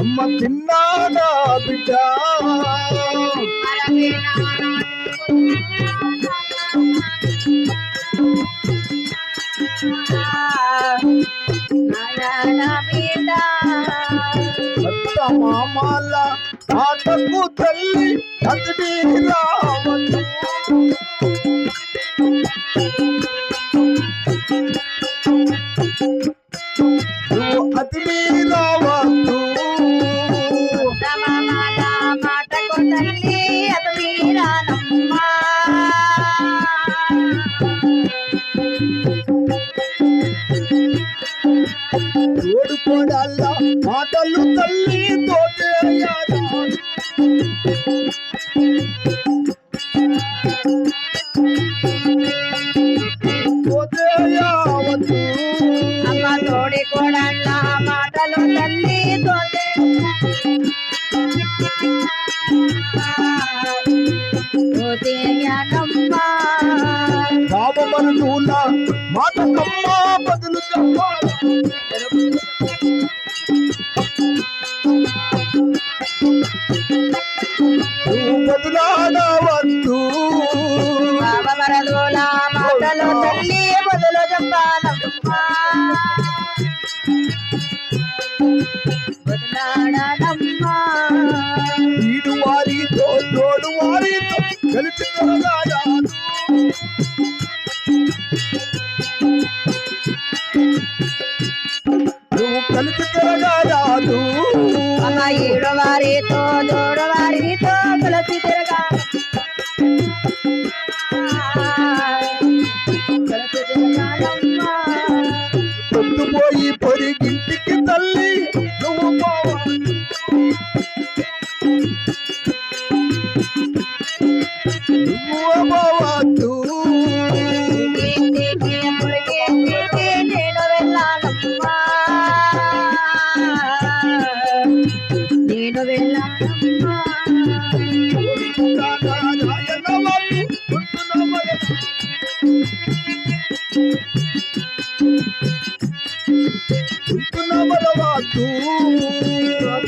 అమ్మ తిన్నానా బిడ్డ అత్త మామాల తాతకు తల్లి అతడి రావద్దు కొడల్ల మాటలు తల్లి తోటే తోటే వదలాడనమ్మా Oh,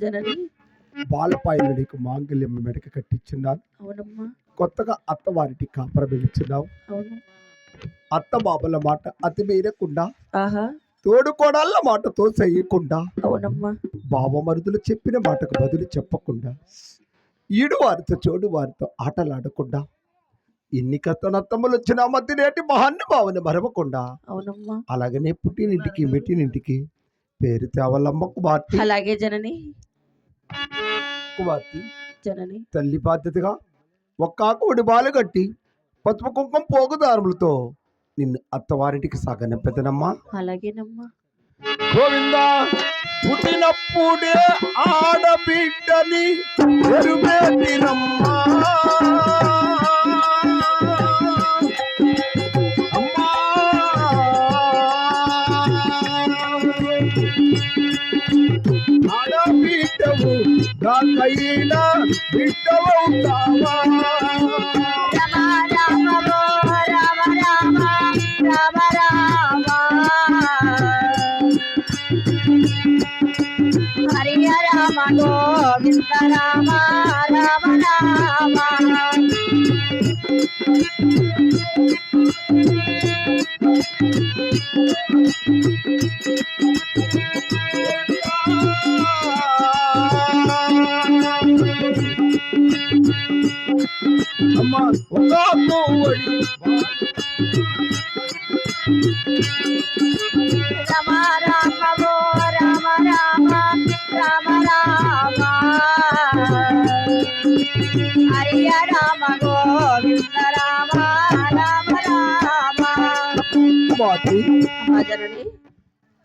జనని బాలపాయలు నీకు మాంగళ్యం మెడక కట్టించున్నాను అవునమ్మా. కొత్తగా అత్తవారికి కాపర పిలుచున్నావు అవును. అత్త బాబల మాట అతి మీరకుండా ఆహా. తోడుకోడాల మాటతో చెయ్యకుండా అవునమ్మా. బావమరుదులు చెప్పిన మాటకు బదులు చెప్పకుండా ఈడు వారితో చోడు వారితో ఆటలాడకుండా ఎన్ని కథనత్తములు వచ్చినా మధ్య నేటి మహాన్ని భావన మరవకుండా అవునమ్మా. అలాగనే పుట్టినింటికి మెట్టినింటికి పేరు తేవలమ్మ కుమార్తె అలాగే జనని. కుమార్తె జనని. తల్లి బాధ్యతగా ఒక్కాకు ఒడి బాలు కట్టి పసుపు కుంకం పోగుదారులతో నిన్ను అత్తవారింటికి సాగనంపెదనమ్మా. అలాగేనమ్మా. గోవిందా పుట్టినప్పుడే ఆడబిడ్డని ఎరువేతినమ్మా ఆడబిడ్డవు నాకైనా బిడ్డవవుతావా రామ రామ ఓ రామ రామ రామ అమ్మ రామ రామ రామ రామ రామ రామ హరియ రామ గోవింద రామ రామ రామ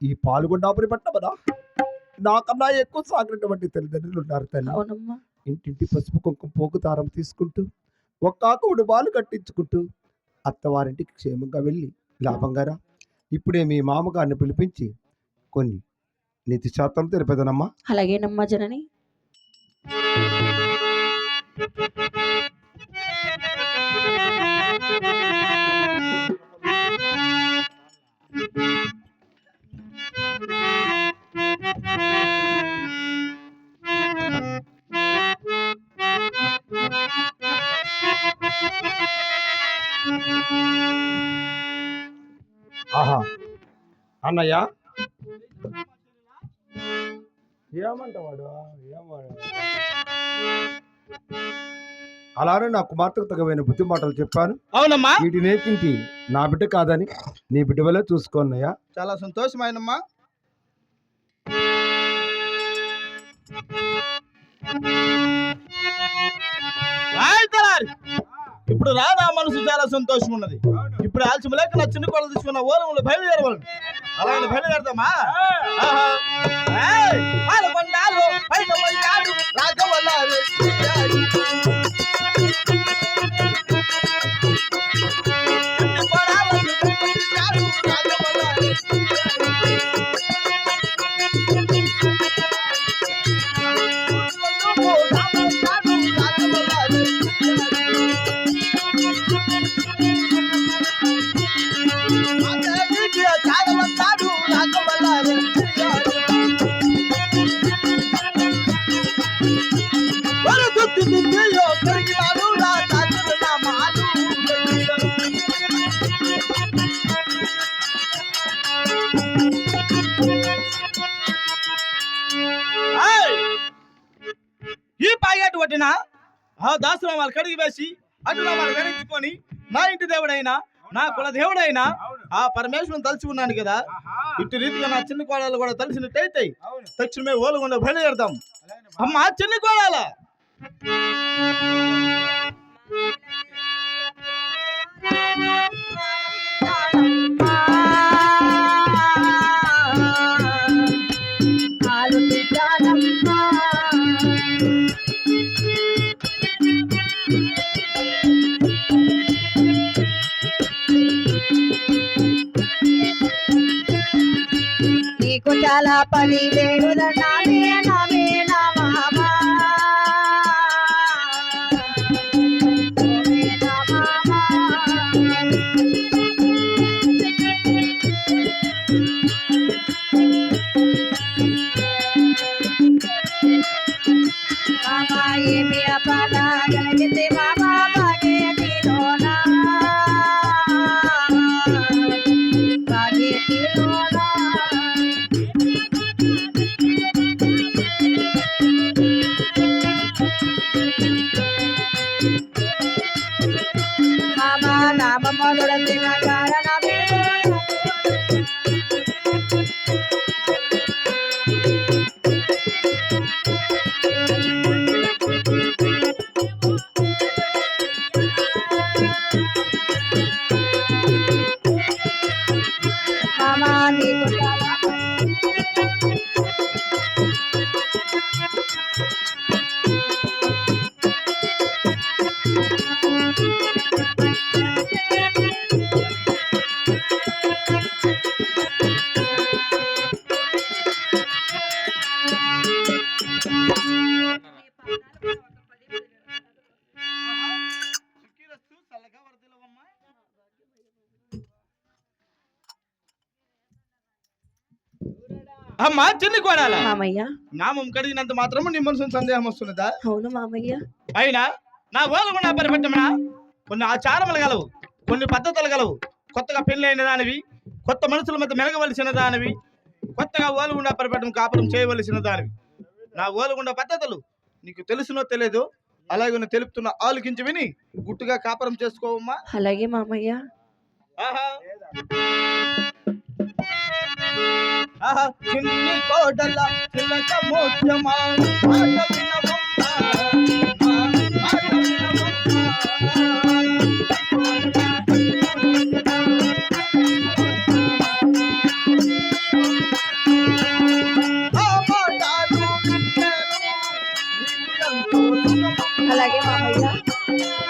ఈ పాల్గొండాపురి పట్టమదా నాకన్నా ఎక్కువ సాగినటువంటి తల్లిదండ్రులు ఉన్నారు తల్లి. అవునమ్మా. ఇంటింటి పసుపు కుంకుమ పోగు దారం తీసుకుంటూ ఒక్కాకుడు బాలు కట్టించుకుంటూ అత్తవారింటికి క్షేమంగా వెళ్ళి లాభంగారా ఇప్పుడే మీ మామగారిని పిలిపించి కొన్ని నీతి శాతం తెలిపేదనమ్మా. అలాగేనమ్మా జనని. ఆహా అన్నయ్య? ఏమంటవాడు? ఏమాడు అలానే నా కుమార్తెకు తగవైన బుద్ధి మాటలు చెప్పాను. అవునమ్మా. వీటి నేర్పించి నా బిడ్డ కాదని నీ బిడ్డ వల్లే చూసుకోన్నయ్యా చాలా సంతోషమైనమ్మా. ఇప్పుడు రా నా మనసు చాలా సంతోషం ఉన్నది ఇప్పుడు ఆలస్యం లేక నా చిన్న కొడలు తీసుకున్న ఓరములు బయలుదేరవాలి అలాగే బయలుదేరదామా ఆహా. పట్టిన? ఆ దాసనామాలు కడిగి వేసి అటునామాలు గణించుకొని నా ఇంటి దేవుడైనా నా కుల దేవుడైనా ఆ పరమేశ్వరం తలిసి ఉన్నాను కదా ఇటు రీతిగా నా చిన్న కోడలు కూడా తలిసినట్టయితే తక్షణమే ఓలుగుండ బయలుదేరదాం అమ్మా చిన్న కోడాల! నీకు చాలా పని వేడుద అమ్మా చిన్న కోడాల. మామయ్య. నామం కడిగినంత మాత్రము నీ మనసు సందేహం వస్తున్నదా? అవును మామయ్య. అయినా నా ఓలగుండా పరిపట్టమన? కొన్ని ఆచారములు గలవు కొన్ని పద్ధతులు గలవు. కొత్తగా పెళ్ళైన దానివి కొత్త మనుషుల మధ్య మెలగవలసిన దానివి కొత్తగా ఓలుగుండ పరిపటం కాపురం చేయవలసిన దానివి. నా ఓలుగుండ పద్ధతులు నీకు తెలుసునో తెలియదు అలాగే నేను తెలుపుతున్న ఆలోకించి విని గుట్టుగా కాపురం చేసుకోవమ్మా. అలాగే మామయ్య. ఆహా. చిన్ని కోడల చిలక మోత్యమా మాట వినవమ్మా, మాట వినవమ్మా. ఆ మాటలు నేను నీకు ఎంతో సుఖమమ్మా. అలాగే మామయ్య దేవతలాగా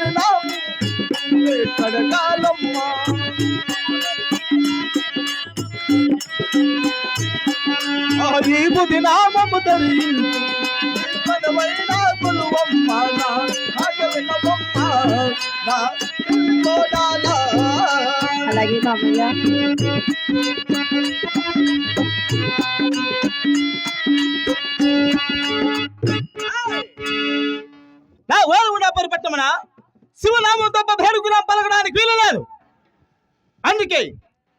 దాసరి నాము కడగాలమ్మా హరిబుది నామము ధరించి మనమైన కొలువమ్మ నా మాట వినవమ్మ నా కోడాలా అలాగే మామయ్య నా ఓరుగుండా పరిపెట్టమన శివనామం తప్ప భేరుగునా పలకడానికి వీలు లేదు అందుకే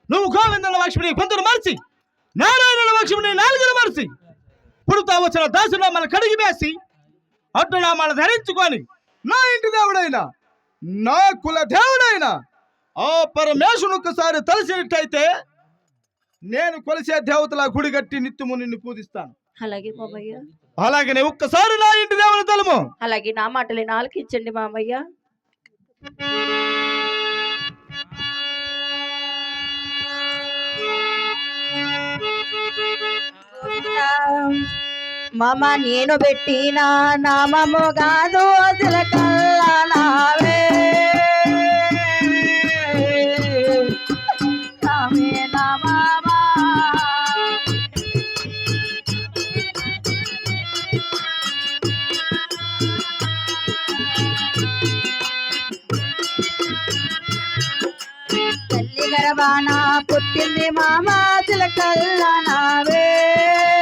నువ్వు గోవిందన లక్ష్మిని కొందరు మరిచి నారాయణ లక్ష్మిని నాలుగురు మరిచి పుడుతా వచ్చిన దాసునామాలు కడిగి వేసి అడ్డునామాలు ధరించుకొని నా ఇంటి దేవుడైనా నా కుల దేవుడైనా ఆ పరమేశ్వరుని ఒక్కసారి తలసినట్టయితే నేను కొలిసే దేవతల గుడి కట్టి నిత్యము నిన్ను పూజిస్తాను. అలాగే మామయ్య అలాగనే ఒక్కసారి నా ఇంటి దేవుని తలము. అలాగే నా మాటలే ఆలకించండి మామయ్య. మమ నేను పెట్టిన నామము కాదు అసలు కల్లా నావే. తెరవానా పుట్టింది మామ చిలకల్లానావే చిలకల్లానా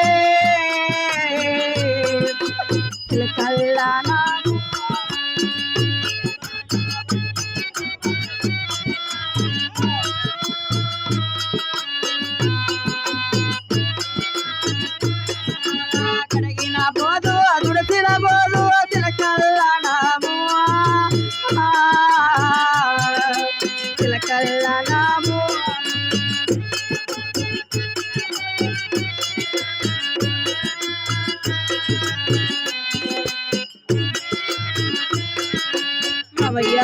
మామయ్య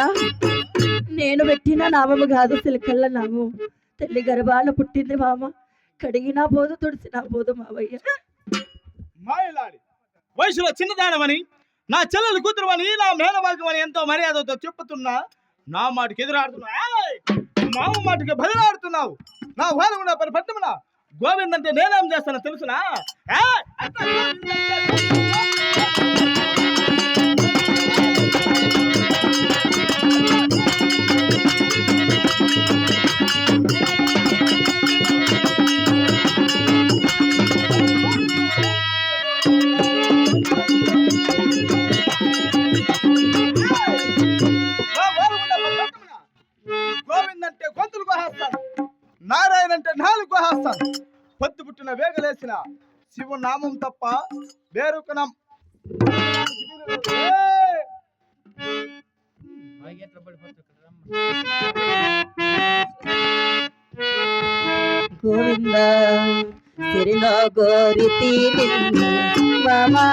నేను పెట్టిన నామము కాదు సిలకల్ల నామం తల్లి గర్భాన పుట్టింది మామ. కడిగినా పోదు తుడిసినా పోదు మామయ్య వయసులో చిన్నదానమని నా చెల్లెలు కూతురుమని నా మేనభాగమని ఎంతో మర్యాదతో చెప్పుతున్నా నా మాటకి ఎదురాడుతున్నా. మామ మాటకి బదిలాడుతున్నావు. నా వాళ్ళు కూడా పని పట్టమనా? గోవిందంటే నేనేం చేస్తానో తెలుసునా? చేసిన శివనామం తప్ప వేరొక నామం. గోవింద సిరిలో గోరి నిన్ను మామా.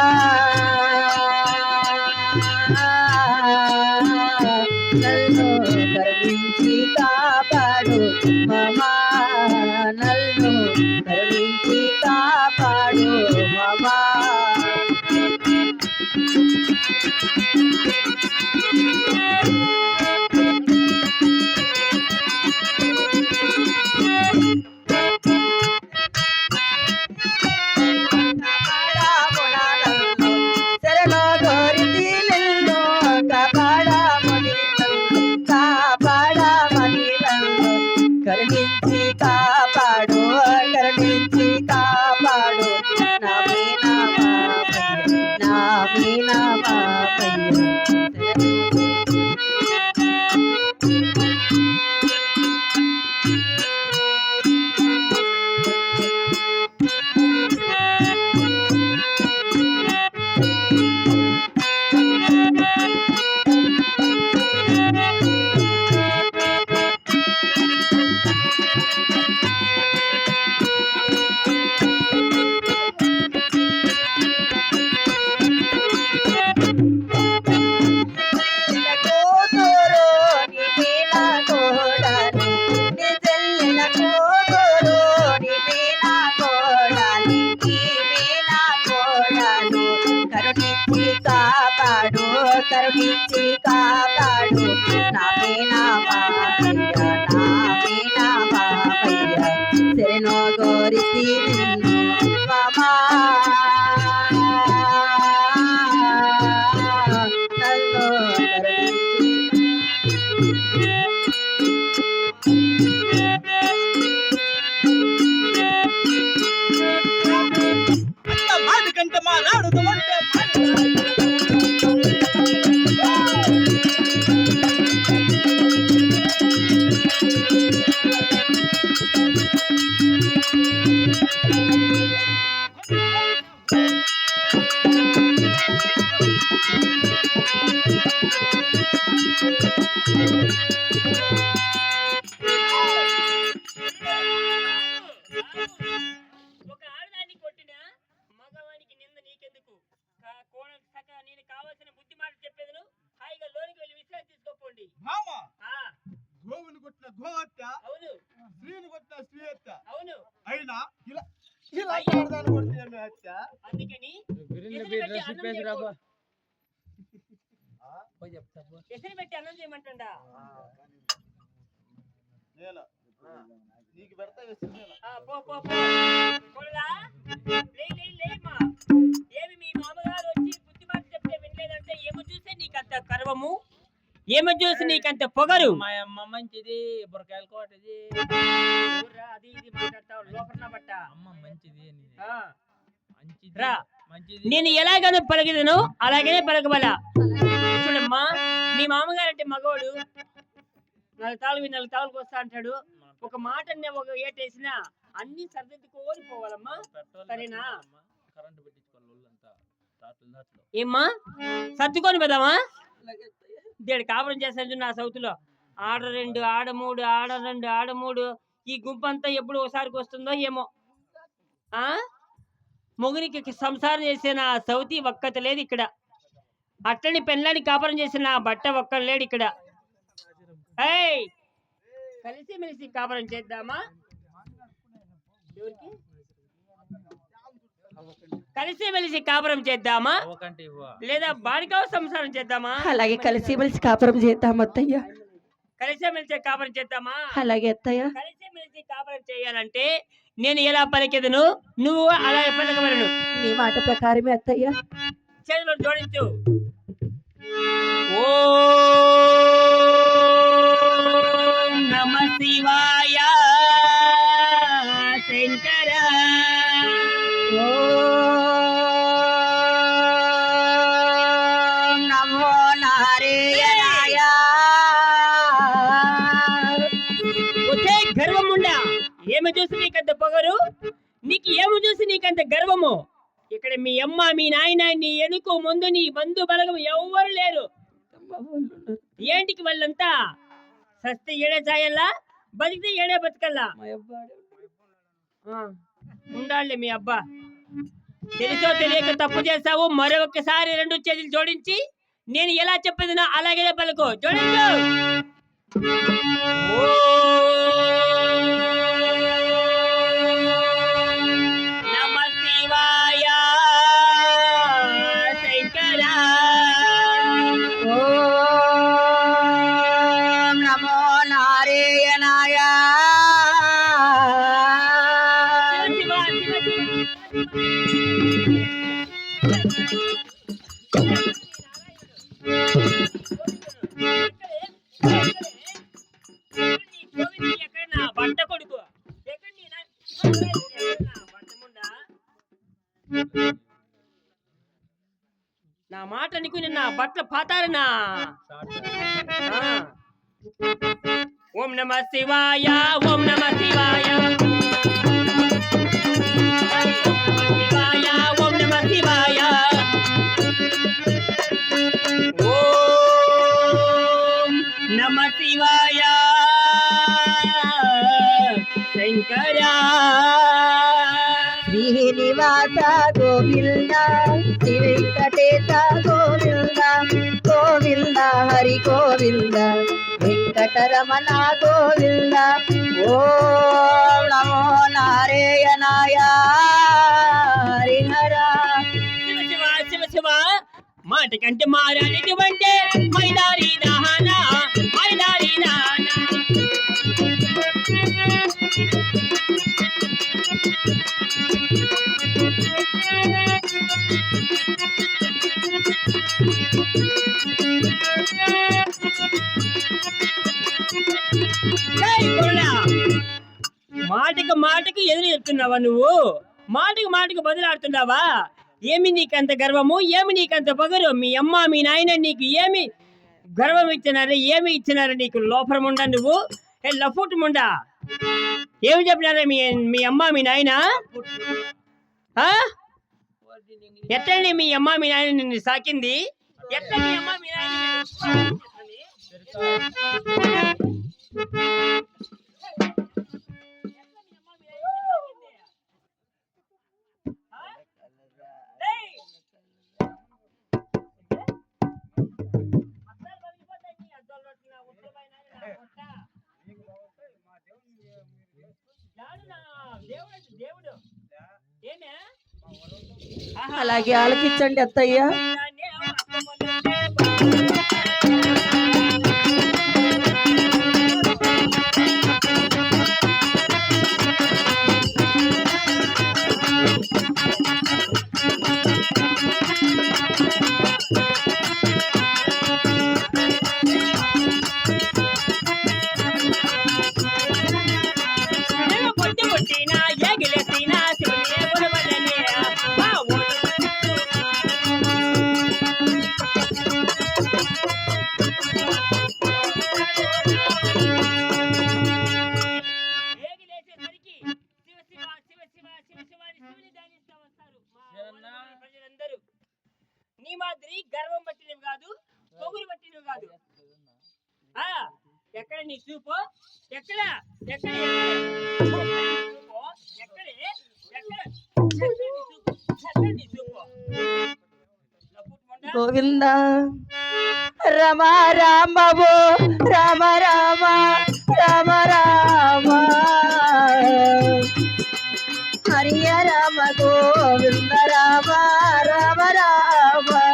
thank you పెట్టి అన్నం చేయకు. ఎసరు పెట్టి అన్నం చేయమంటుండా? నేను. నీకు పెడతా వేసింది నేను. ఆ, పో పో పో. కోడలా లే లే లేమ్మా ఏమి మీ మామగారు వచ్చి బుద్ధి మాట చెప్తే వినలేదంటే ఏమో చూస్తే నీకంత గర్వము? ఏమో చూసి నీకంత పొగరు? మా అమ్మ మంచిది బురకాయల కోటది. అది ఇది మాట్లాడతావు లోపల బట్ట. అమ్మ మంచిది మంచిది. రా. నేను ఎలాగనో పలికిదను అలాగనే పలకబల. చూడమ్మా మీ మామగారు అంటే మగవాడు నాలుగు తాళ్ళు నాలుగు తాళ్ళకి వస్తా అంటాడు. ఒక మాట ఒక ఏటేసినా అన్ని సర్దిద్దుకోని పోవాలమ్మా సరేనా? ఏమ్మా? సర్దుకొని పోదామా? దేడు కాపురం చేస్తాను నా సౌతులో. ఆడ రెండు ఆడ మూడు ఆడ రెండు ఆడ మూడు. ఈ గుంపు అంతా ఎప్పుడు ఒకసారికి వస్తుందో ఏమో. ఆ? మొగునికి సంసారం చేసిన సౌతి ఒక్కత లేదు ఇక్కడ. అట్టని పెళ్ళాన్ని కాపురం చేసిన బట్ట ఒక్కడు లేడు ఇక్కడ. ఏయ్! కలిసి మెలిసి కాపురం చేద్దామా? ఎవరికి? కలిసి మెలిసి కాపురం చేద్దామా? లేదా బాలికావ సంసారం చేద్దామా? అలాగే కలిసి మెలిసి కాపురం చేద్దాం అత్తయ్య. కలిసి మెలిసి కాపురం చేద్దామా? అలాగే అత్తయ్య. కలిసి మెలిసి కాపురం చేయాలంటే నేను ఎలా పలికెదను? నువ్వు అలా పలకవలను నీ మాట ప్రకారమే అత్తయ్య. చేతులు జోడించు. ఓ నమ శివాయ. పొగరు నీకు ఏమి చూసి నీకంత గర్వము? ఇక్కడ మీ అమ్మ మీ నాయన నీ ఎనుకు ముందు నీ బంధు బలగం ఎవ్వరు లేరు? ఏంటికి వాళ్ళంతా? సస్తే ఏడే చాయల్లా బతికితే ఏడే బతకల్లా? ఉండాలి మీ అబ్బా. తెలుసో తెలియక తప్పు చేస్తావు మరొకసారి రెండు చేతులు జోడించి నేను ఎలా చెప్పేది అలాగే పలుకో జోడించు. ఓం నా మాట నీకు నిన్న బట్టలు పాతారనా? ఓం నమ శివాయ ఓం నమ శివాయ. శివాయ. శంకరా. శ్రీనివాస గోవింద శ్రీ వెంకటేశ గోవింద గోవింద హరి గోవింద వెంకటరమణ గోవింద. ఓ నమో నారాయణాయ. మాటకంటే మారాడిటువంటి మైదారి దహన మైదారి దహన. మాటకు మాటకు ఎదురు చెప్తున్నావా నువ్వు? మాటకు మాటకు బదులాడుతున్నావా? ఏమి నీకంత గర్వము? ఏమి నీకంత పొగరు? మీ అమ్మ మీ నాయన నీకు ఏమి గర్వం ఇచ్చినారు ఏమి ఇచ్చినారు? నీకు లోపల ఉండా నువ్వు? ఏ లఫుట్ ముండా ఏమి చెప్పినారా మీ మీ అమ్మ మీ నాయన? ఆ? ఎట్లని మీ అమ్మ మీ నాయన నిన్ను సాకింది? ఎట్లా మీ అమ్మ మీ నాయన అలాగే ఆలకించండి అత్తయ్య. నీ చూపు. ఎక్కడ? ఎక్కడ? చూపు? ఎక్కడ ఎక్కడ గోవింద. రమ రామ రామ రామ. రామ రామ. హరియ రామ గోవింద రామ. రామ రామ.